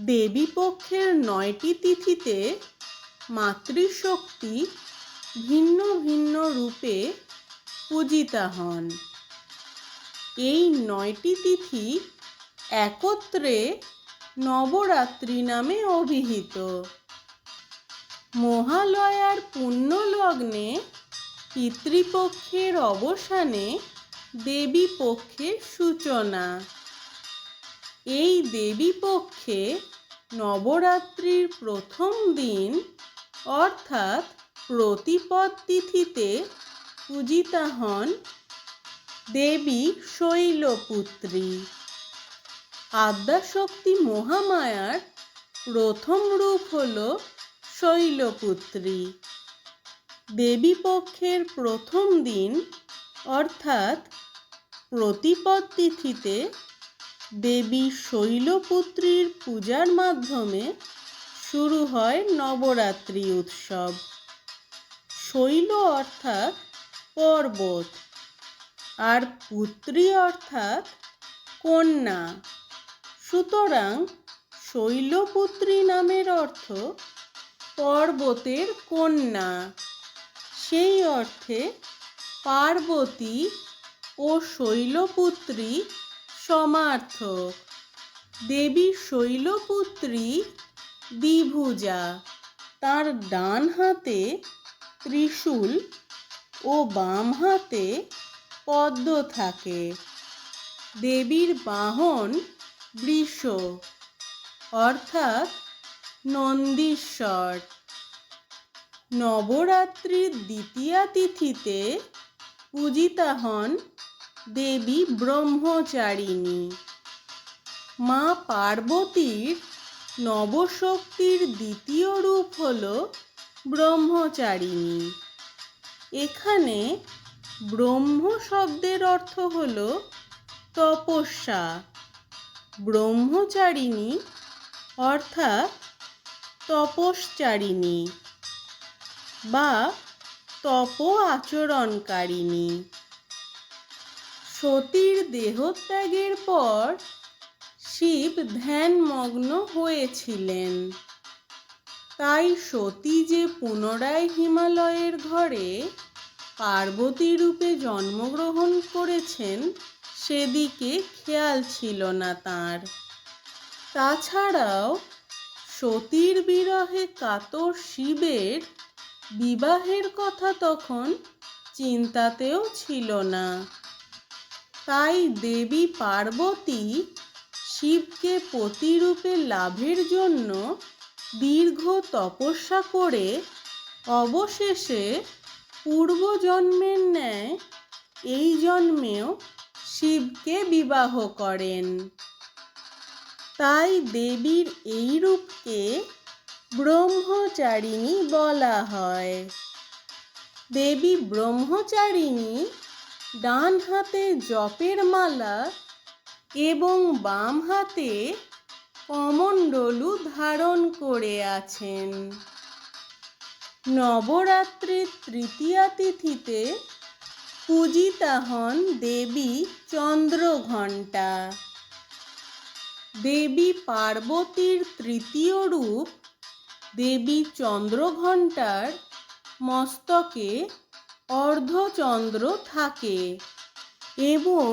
দেবীপক্ষের নয়টি তিথিতে মাতৃশক্তি ভিন্ন ভিন্ন রূপে পূজিতা হন। এই নয়টি তিথি একত্রে নবরাত্রি নামে অভিহিত। মহালয়ার পুণ্যলগ্নে পিতৃপক্ষের অবসানে দেবী পক্ষের সূচনা। এই দেবী পক্ষে নবরাত্রির প্রথম দিন, অর্থাৎ প্রতিপদ তিথিতে পূজিতা হন দেবী শৈলপুত্রী। আদ্যাশক্তি মহামায়ার প্রথম রূপ হল শৈলপুত্রী। দেবী পক্ষের প্রথম দিন, অর্থাৎ প্রতিপদ তিথিতে দেবী শৈলপুত্রীর পূজার মাধ্যমে শুরু হয় নবরাত্রি উৎসব। শৈল অর্থাৎ পর্বত আর পুত্রী অর্থাৎ কন্যা। সুতরাং শৈলপুত্রী নামের অর্থ পর্বতের কন্যা। সেই অর্থে পার্বতী ও শৈলপুত্রী সমার্থক দেবী শৈলপুত্রী দ্বিভুজা, তার ডান হাতে ত্রিশূল ও বাম হাতে পদ্ম থাকে। দেবীর বাহন বৃষ, অর্থাৎ নন্দীশ্বর। নবরাত্রির দ্বিতীয়া তিথিতে পূজিতা হন দেবী ব্রহ্মচারিণী। মা পার্বতীর নবশক্তির দ্বিতীয় রূপ হল ব্রহ্মচারিণী। এখানে ব্রহ্ম শব্দের অর্থ হল তপস্যা। ব্রহ্মচারিণী অর্থাৎ তপশ্চারিণী বা তপ আচরণকারিণী। সতীর দেহত্যাগের পর শিব ধ্যানমগ্ন হয়েছিলেন। তাই সতী যে পুনরায় হিমালয়ের ঘরে পার্বতী রূপে জন্মগ্রহণ করেছেন, সেদিকে খেয়াল ছিল না তার। তাছাড়াও সতীর বিরহে কাতর শিবের বিবাহের কথা তখন চিন্তাতেও ছিল না। তাই দেবী পার্বতী শিবকে পতিরূপে লাভের জন্য দীর্ঘ তপস্যা করে অবশেষে পূর্বজন্মের ন্যায় এই জন্মেও শিবকে বিবাহ করেন। তাই দেবীর এই রূপকে ব্রহ্মচারিণী বলা হয়। দেবী ব্রহ্মচারিণী ডান হাতে জপের মালা এবং বাম হাতে কমণ্ডলু ধারণ করে আছেন। নবরাত্রির তৃতীয়া তিথিতে পূজিতা হন দেবী চন্দ্রঘণ্টা। দেবী পার্বতীর তৃতীয় রূপ দেবী চন্দ্রঘণ্টার মস্তকে অর্ধচন্দ্র থাকে এবং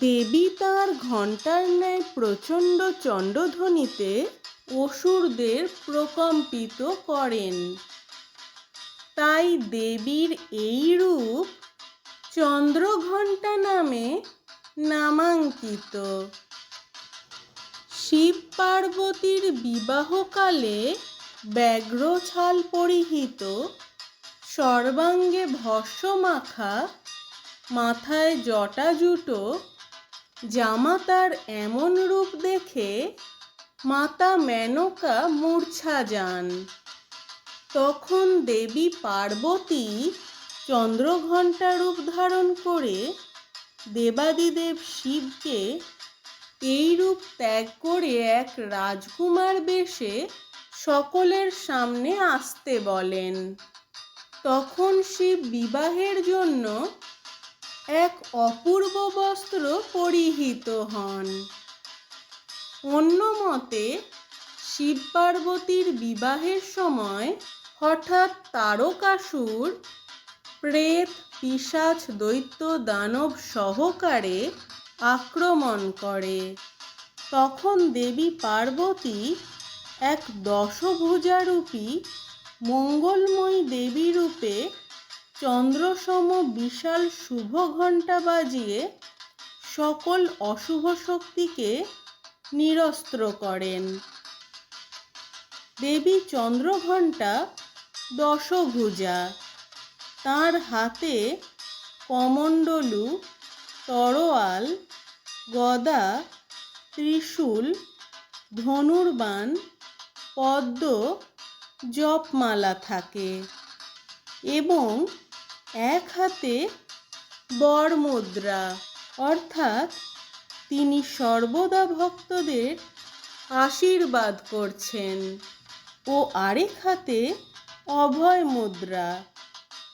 দেবী তার ঘণ্টার ন্যায় প্রচণ্ড চণ্ডধ্বনিতে অসুরদের প্রকম্পিত করেন। তাই দেবীর এই রূপ চন্দ্রঘণ্টা নামে নামাঙ্কিত। শিব পার্বতীর বিবাহকালে ব্যাঘ্র ছাল পরিহিত সর্বাঙ্গে ভস্য মাখা মাথায় জটা জুটো জামাতার এমন রূপ দেখে, মাতা মেনকা মূর্ছা যান। তখন দেবী পার্বতী চন্দ্রঘণ্টা রূপ ধারণ করে দেবাদিদেব শিবকে এই রূপ ত্যাগ করে এক রাজকুমার বেশে সকলের সামনে আসতে বলেন। তখন শিব বিবাহের জন্য এক অপূর্ব বস্ত্র পরিহিত হন। অন্য মতে, শিব পার্বতীর বিবাহের সময় হঠাৎ তারকাসুর, প্রেত, পিশাচ, দৈত্য, দানব সহকারে আক্রমণ করে। তখন দেবী পার্বতী এক দশভুজারূপী মঙ্গলময়ী দেবী রূপে চন্দ্রসম বিশাল শুভ ঘণ্টা বাজিয়ে সকল অশুভ শক্তিকে নিরস্ত্র করেন। দেবী চন্দ্রঘণ্টা দশভুজা। তার হাতে কমণ্ডলু, তরোয়াল, গদা, ত্রিশূল, ধনুর্বাণ, পদ্ম জপমালা থাকে এবং এক হাতে বরমুদ্রা, অর্থাৎ তিনি সর্বদা ভক্তদের আশীর্বাদ করছেন ও আরেক হাতে অভয় মুদ্রা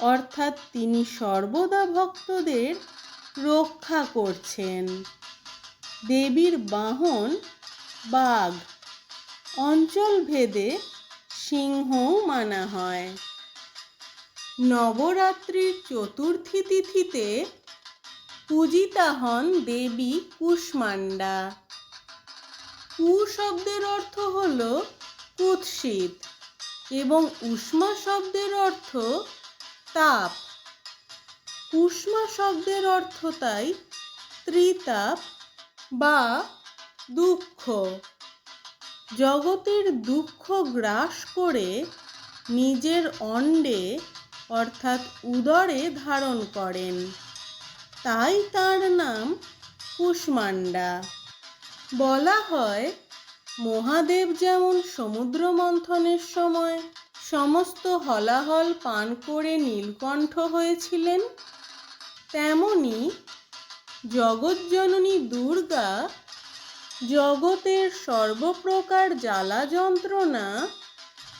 অর্থাৎ তিনি সর্বদা ভক্তদের রক্ষা করছেন। দেবীর বাহন বাঘ অঞ্চল ভেদে সিংহও মানা হয়। নবরাত্রির চতুর্থী তিথিতে পূজিতা হন দেবী কুষ্মান্ডা কু শব্দের অর্থ হল কুৎসিত এবং উষ্মা শব্দের অর্থ তাপ। কুষ্মা শব্দের অর্থ তাই ত্রিতাপ বা দুঃখ। জগতের দুঃখ গ্রাস করে নিজের অণ্ডে, অর্থাৎ উদরে ধারণ করেন। তাই তার নাম কুষ্মান্ডা বলা হয়, মহাদেব যেমন সমুদ্র মন্থনের সময় সমস্ত হলাহল পান করে নীলকণ্ঠ হয়েছিলেন, তেমনি জগজ্জননী দুর্গা জগতের সর্বপ্রকার জ্বালা যন্ত্রণা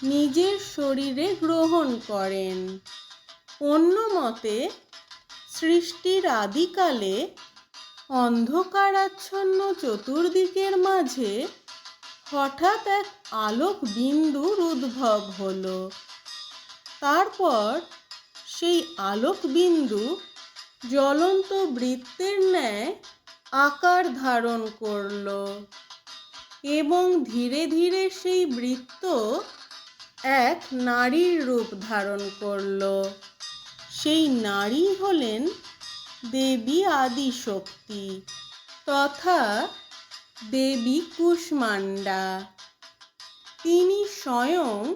নিজের শরীরে গ্রহণ করেন। অন্য মতে, সৃষ্টির আদিকালে অন্ধকারাচ্ছন্ন চতুর্দিকের মাঝে হঠাৎ এক আলোক বিন্দুর উদ্ভব হলো। তারপর সেই আলোক বিন্দু জ্বলন্ত বৃত্তের ন্যায় আকার ধারণ করল এবং ধীরে ধীরে সেই বৃত্ত এক নারীর রূপ ধারণ করল। সেই নারী হলেন দেবী আদিশক্তি তথা দেবী কুষ্মান্ডা তিনি স্বয়ং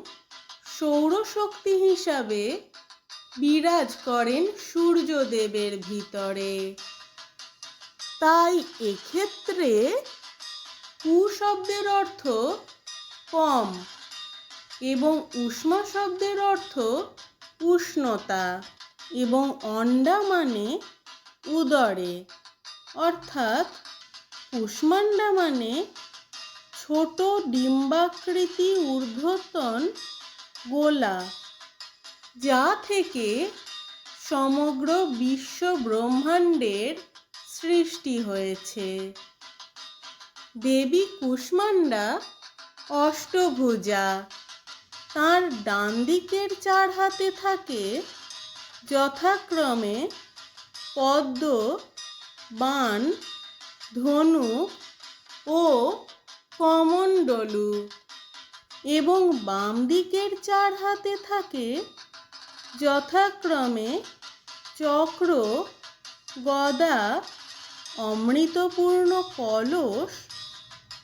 সৌরশক্তি হিসাবে বিরাজ করেন সূর্যদেবের ভিতরে। তাই এক্ষেত্রে কু শব্দের অর্থ কম এবং উষ্মা শব্দের অর্থ উষ্ণতা এবং অন্ডা মানে উদরে। অর্থাৎ কুষ্মান্ডা মানে ছোট ডিম্বাকৃতি ঊর্ধ্বতন গোলা যা থেকে সমগ্র বিশ্ব ব্রহ্মাণ্ডের সৃষ্টি হয়েছে। দেবী কুষ্মান্ডা অষ্টভুজা। তার ডান দিকের চার হাতে থাকে যথাক্রমে পদ্ম, বান, ধনু ও কমণ্ডলু এবং বাম দিকের চার হাতে থাকে যথাক্রমে চক্র, গদা অমৃতপূর্ণ কলস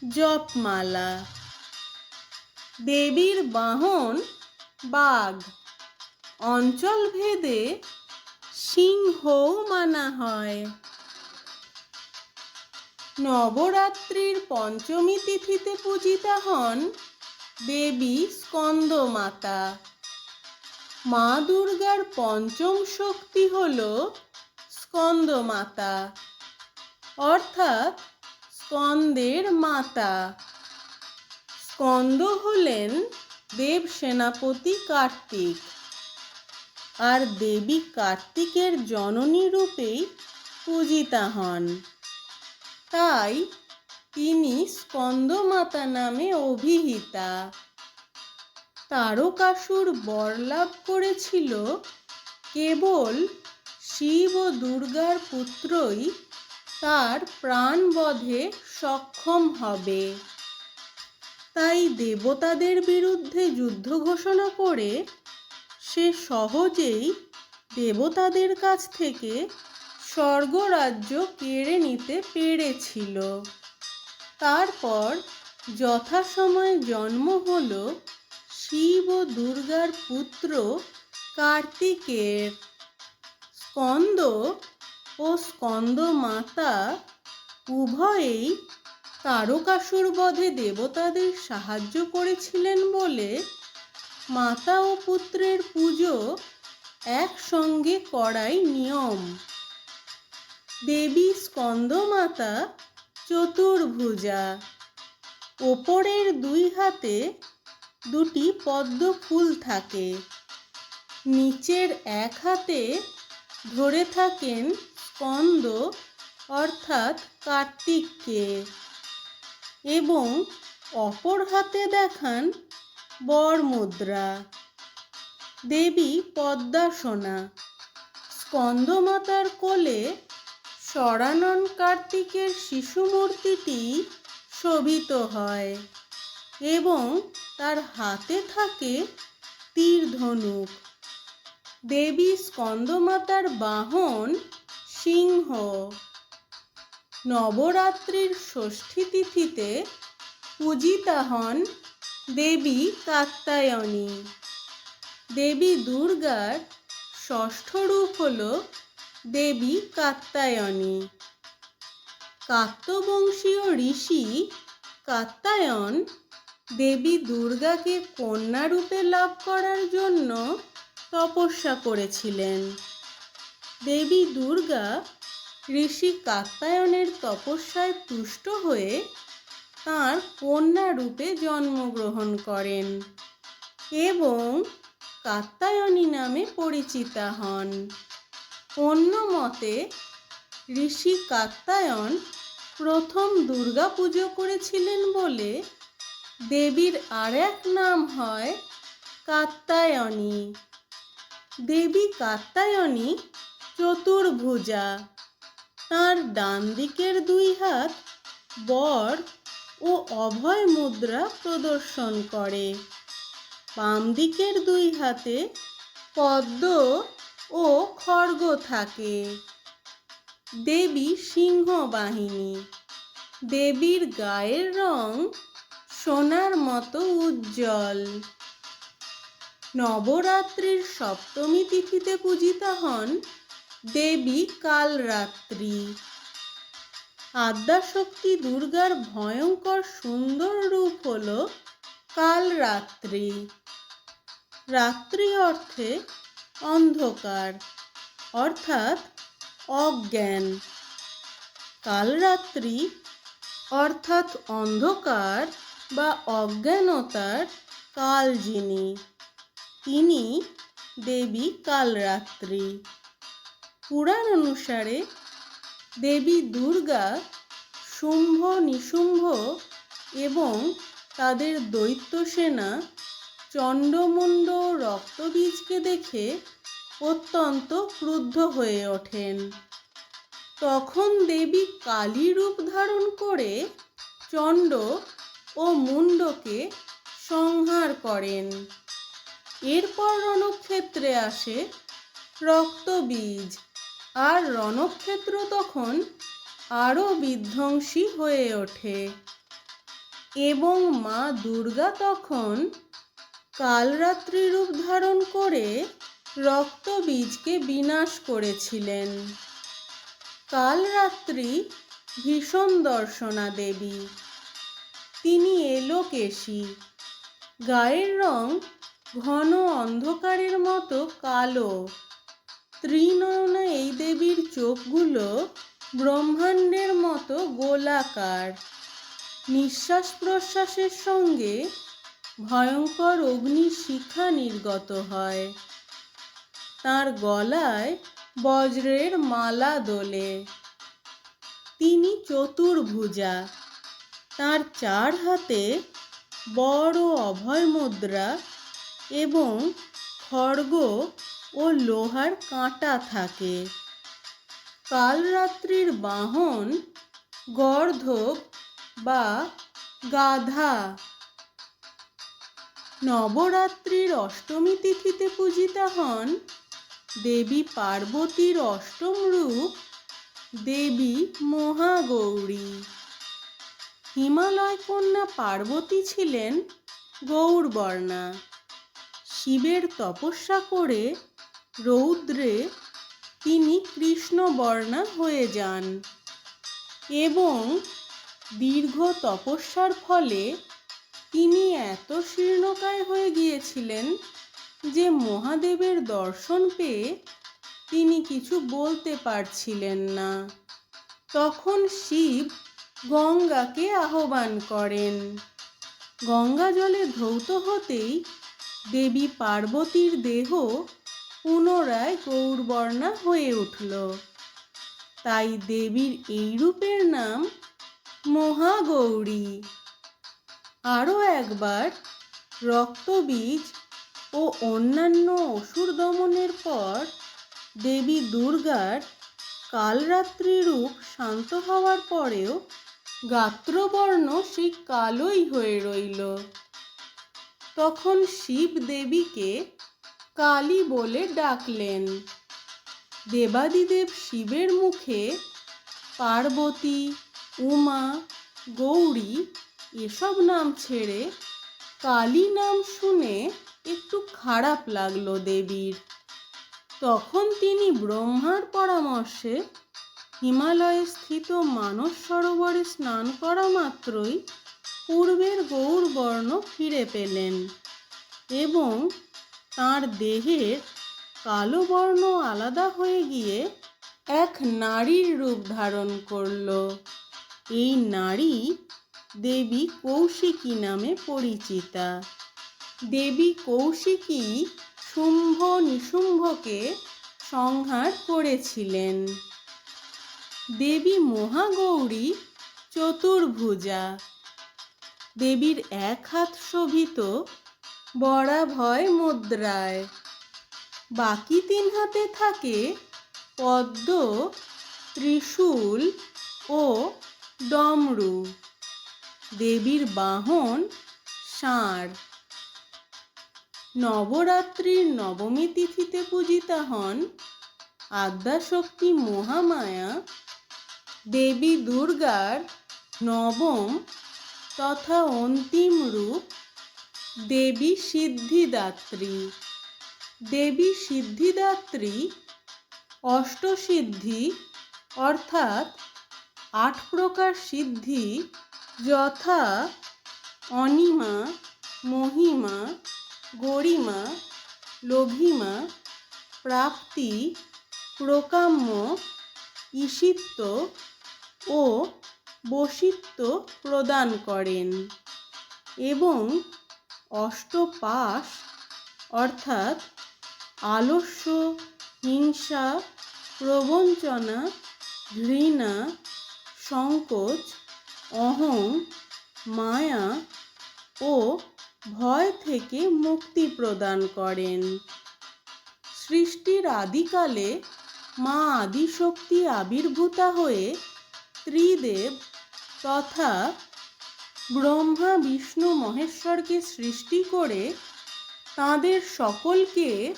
জপমালা। দেবীর বাহন বাঘ। অঞ্চল ভেদে সিংহও মানা হয়। নবরাত্রির পঞ্চমী তিথিতে পূজিতা হন দেবী স্কন্দমাতা। মা দুর্গার পঞ্চম শক্তি হল স্কন্দমাতা। অর্থাৎ স্কন্দের মাতা। স্কন্দ হলেন দেব সেনাপতি কার্তিক। আর দেবী কার্তিকের জননী রূপেই পূজিতা হন। তাই তিনি স্কন্দমাতা নামে অভিহিতা। তারকাসুর বরলাভ করেছিল কেবল শিব ও দুর্গার পুত্রই তার প্রাণবধে সক্ষম হবে। তাই দেবতাদের বিরুদ্ধে যুদ্ধ ঘোষণা করে সে সহজেই দেবতাদের কাছ থেকে স্বর্গরাজ্য কেড়ে নিতে পেরেছিল। তারপর যথাসময়ে জন্ম হল শিব ও দুর্গার পুত্র কার্তিকের। স্কন্দ ও স্কন্দ মাতা উভয়েই তারকাসুর বধে দেবতাদের সাহায্য করেছিলেন বলে মাতা ও পুত্রের পুজো একসঙ্গে করাই নিয়ম। দেবী স্কন্দমাতা চতুর্ভুজা, ওপরের দুই হাতে দুটি পদ্ম ফুল থাকে, নিচের এক হাতে ধরে থাকেন স্কন্দ অর্থাৎ কার্তিককে এবং অপর হাতে দেখান বর মুদ্রা দেবী পদ্মাসনা। স্কন্দমাতার কোলে সরানন কার্তিকের শিশু মূর্তিটি শোভিত হয় এবং তার হাতে থাকে তীর ধনুক দেবী স্কন্দমাতার বাহন সিংহ। নবরাত্রির ষষ্ঠী তিথিতে পূজিতা হন দেবী কাত্যায়নী। দেবী দুর্গার ষষ্ঠ রূপ হল দেবী কাত্যায়নী। কাত্যবংশীয় ঋষি কাত্যায়ন দেবী দুর্গাকে কন্যা রূপে লাভ করার জন্য তপস্যা করেছিলেন। দেবী দুর্গা ঋষি কাত্যায়নের তপস্যায় তুষ্ট হয়ে তাঁর কন্যা রূপে জন্মগ্রহণ করেন এবং কাত্যায়নী নামে পরিচিতা হন। অন্য মতে, ঋষি কাত্যায়ন প্রথম দুর্গা পুজো করেছিলেন বলে দেবীর আর এক নাম হয় কাত্যায়নী। দেবী কাত্যায়নী চতুর্ভুজা। তার ডান দিকের দুই হাত বর ও অভয় মুদ্রা প্রদর্শন করে। বাম দিকের দুই হাতে পদ্ম ও খড়গ থাকে। দেবী সিংহ বাহিনী দেবীর গায়ের রং সোনার মতো উজ্জ্বল। নবরাত্রির সপ্তমী তিথিতে পূজিতা হন দেবী কালরাত্রি। আদ্যাশক্তি দুর্গার ভয়ঙ্কর সুন্দর রূপ হল কালরাত্রি। রাত্রি অর্থে অন্ধকার, অর্থাৎ অজ্ঞান। কালরাত্রি অর্থাৎ অন্ধকার বা অজ্ঞানতার কাল যিনি তিনি দেবী কালরাত্রি। পুরাণ অনুসারে দেবী দুর্গা শুম্ভ, নিশুম্ভ এবং তাদের দৈত্য সেনা চণ্ডমুণ্ড রক্তবীজকে দেখে অত্যন্ত ক্রুদ্ধ হয়ে ওঠেন। তখন দেবী কালী রূপ ধারণ করে চণ্ড ও মুণ্ডকে সংহার করেন। এরপর রণক্ষেত্রে আসে রক্তবীজ। আর রণক্ষেত্র তখন আরও বিধ্বংসী হয়ে ওঠে। এবং মা দুর্গা তখন কালরাত্রি রূপ ধারণ করে রক্তবীজকে বিনাশ করেছিলেন। কালরাত্রি ভীষণ দর্শনা দেবী। তিনি এলোকেশী গায়ের রং ঘন অন্ধকারের মতো কালো। ত্রিনয়না এই দেবীর চোখগুলো ব্রহ্মাণ্ডের মতো গোলাকার। নিঃশ্বাস প্রশ্বাসের সঙ্গে ভয়ঙ্কর অগ্নি শিখা নির্গত হয়। তার গলায় বজ্রের মালা দোলে। তিনি চতুর্ভুজা। তার চার হাতে বড় অভয় মুদ্রা এবং খড়গ ও লোহার কাঁটা থাকে। কালরাত্রির বাহন, গর্ধব বা গাধা। নবরাত্রির অষ্টমী তিথিতে পূজিতা হন দেবী পার্বতীর অষ্টম রূপ, দেবী মহাগৌরী। হিমালয় কন্যা পার্বতী ছিলেন গৌরবর্ণা। শিবের তপস্যা করে রৌদ্রে তিনি কৃষ্ণবর্ণা হয়ে যান এবং দীর্ঘ তপস্যার ফলে তিনি এত শীর্ণকায় হয়ে গিয়েছিলেন যে মহাদেবের দর্শন পেয়ে তিনি কিছু বলতে পারছিলেন না। তখন শিব গঙ্গাকে আহ্বান করেন। গঙ্গা জলে ধৌত হতেই দেবী পার্বতীর দেহ পুনরায় গৌরবর্ণা হয়ে উঠল। তাই দেবীর এই রূপের নাম মহাগৌরী। আরও একবার রক্তবীজ ও অন্যান্য অসুর দমনের পর দেবী দুর্গার কালরাত্রি রূপ শান্ত হওয়ার পরেও গাত্রবর্ণ সেই কালোই হয়ে রইল। তখন শিব দেবীকে কালী বলে ডাকলেন। দেবাদিদেব শিবের মুখে পার্বতী, উমা, গৌরী এসব নাম ছেড়ে কালী নাম শুনে একটু খারাপ লাগল দেবীর। তখন তিনি ব্রহ্মার পরামর্শে হিমালয়ে স্থিত মানস সরোবরে স্নান করা মাত্রই পূর্বের গৌর বর্ণ ফিরে পেলেন এবং তার দেহের কালো বর্ণ আলাদা হয়ে গিয়ে এক নারীর রূপ ধারণ করল। এই নারী দেবী কৌশিকী নামে পরিচিতা। দেবী কৌশিকী শুম্ভ নিশুম্ভকে সংহার করেছিলেন। দেবী মহাগৌরী চতুর্ভুজা। দেবীর এক হাত শোভিত বরাভয় মুদ্রায়। বাকি তিন হাতে থাকে পদ্ম, ত্রিশূল ও ডমরু। দেবীর বাহন ষাঁড়। নবরাত্রির নবমী তিথিতে পূজিতা হন আদ্যাশক্তি মহামায়া। দেবী দুর্গার নবম তথা অন্তিম রূপ দেবী সিদ্ধিদাত্রী। দেবী সিদ্ধিদাত্রী অষ্টসিদ্ধি, অর্থাৎ আট প্রকার সিদ্ধি যথা অনিমা, মহিমা, গরিমা লঘিমা প্রাপ্তি, প্রকাম্য ঈশিত্ব ও বশিত্ব প্রদান করেন এবং অষ্টপাশ অর্থাৎ আলস্য, হিংসা, প্রবঞ্চনা, ঘৃণা, সংকোচ, অহং, মায়া ও ভয় থেকে মুক্তি প্রদান করেন। সৃষ্টির আদিকালে মা আদিশক্তি আবির্ভূতা হয়ে ত্রিদেব তথা ব্রহ্মা, বিষ্ণু, মহেশ্বরকে সৃষ্টি করে তাদের সকলকে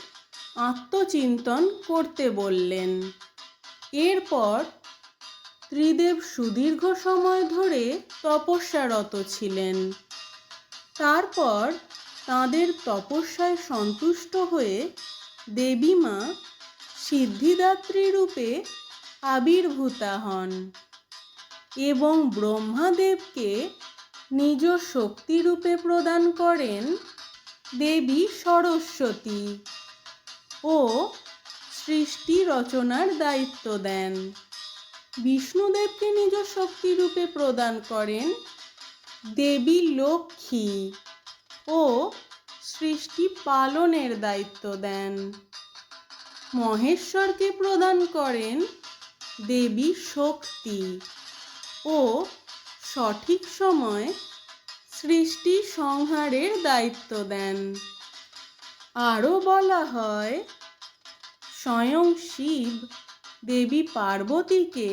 আত্মচিন্তন করতে বললেন। এরপর ত্রিদেব সুদীর্ঘ সময় ধরে তপস্যারত ছিলেন। তারপর তাদের তপস্যায় সন্তুষ্ট হয়ে দেবীমা সিদ্ধিদাত্রী রূপে আবির্ভূতা হন এবং ব্রহ্মাদেবকে নিজ শক্তিরূপে প্রদান করেন দেবী সরস্বতী ও সৃষ্টি রচনার দায়িত্ব দেন। বিষ্ণুদেবকে নিজ শক্তিরূপে প্রদান করেন দেবী লক্ষ্মী ও সৃষ্টি পালনের দায়িত্ব দেন। মহেশ্বরকে প্রদান করেন দেবী শক্তি ও সঠিক সময় সৃষ্টি সংহারের দায়িত্ব দেন। আরও বলা হয়, স্বয়ং শিব দেবী পার্বতীকে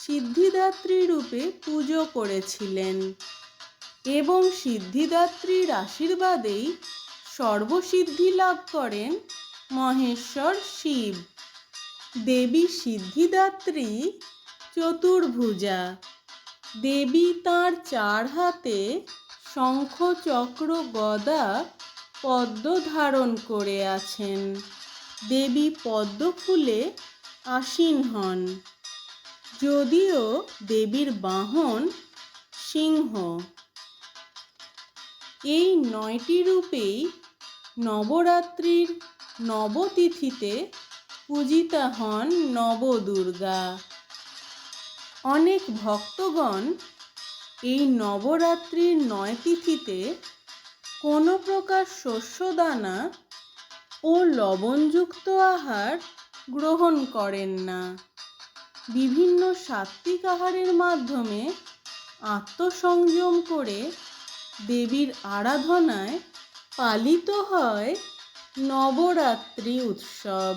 সিদ্ধিদাত্রী রূপে পুজো করেছিলেন এবং সিদ্ধিদাত্রীর আশীর্বাদেই সর্বসিদ্ধি লাভ করেন মহেশ্বর শিব। দেবী সিদ্ধিদাত্রী চতুর্ভুজা দেবী তাঁর চার হাতে শঙ্খ চক্র গদা পদ্ম ধারণ করে আছেন। দেবী পদ্ম ফুলে আসীন হন। যদিও দেবীর বাহন সিংহ। এই নয়টি রূপেই নবরাত্রির নবতিথিতে পূজিতা হন নবদুর্গা। অনেক ভক্তগণ এই নবরাত্রির নয় তিথিতে কোনো প্রকার শস্যদানা ও লবণযুক্ত আহার গ্রহণ করেন না। বিভিন্ন সাত্ত্বিক আহারের মাধ্যমে আত্মসংযম করে দেবীর আরাধনায় পালিত হয় নবরাত্রি উৎসব।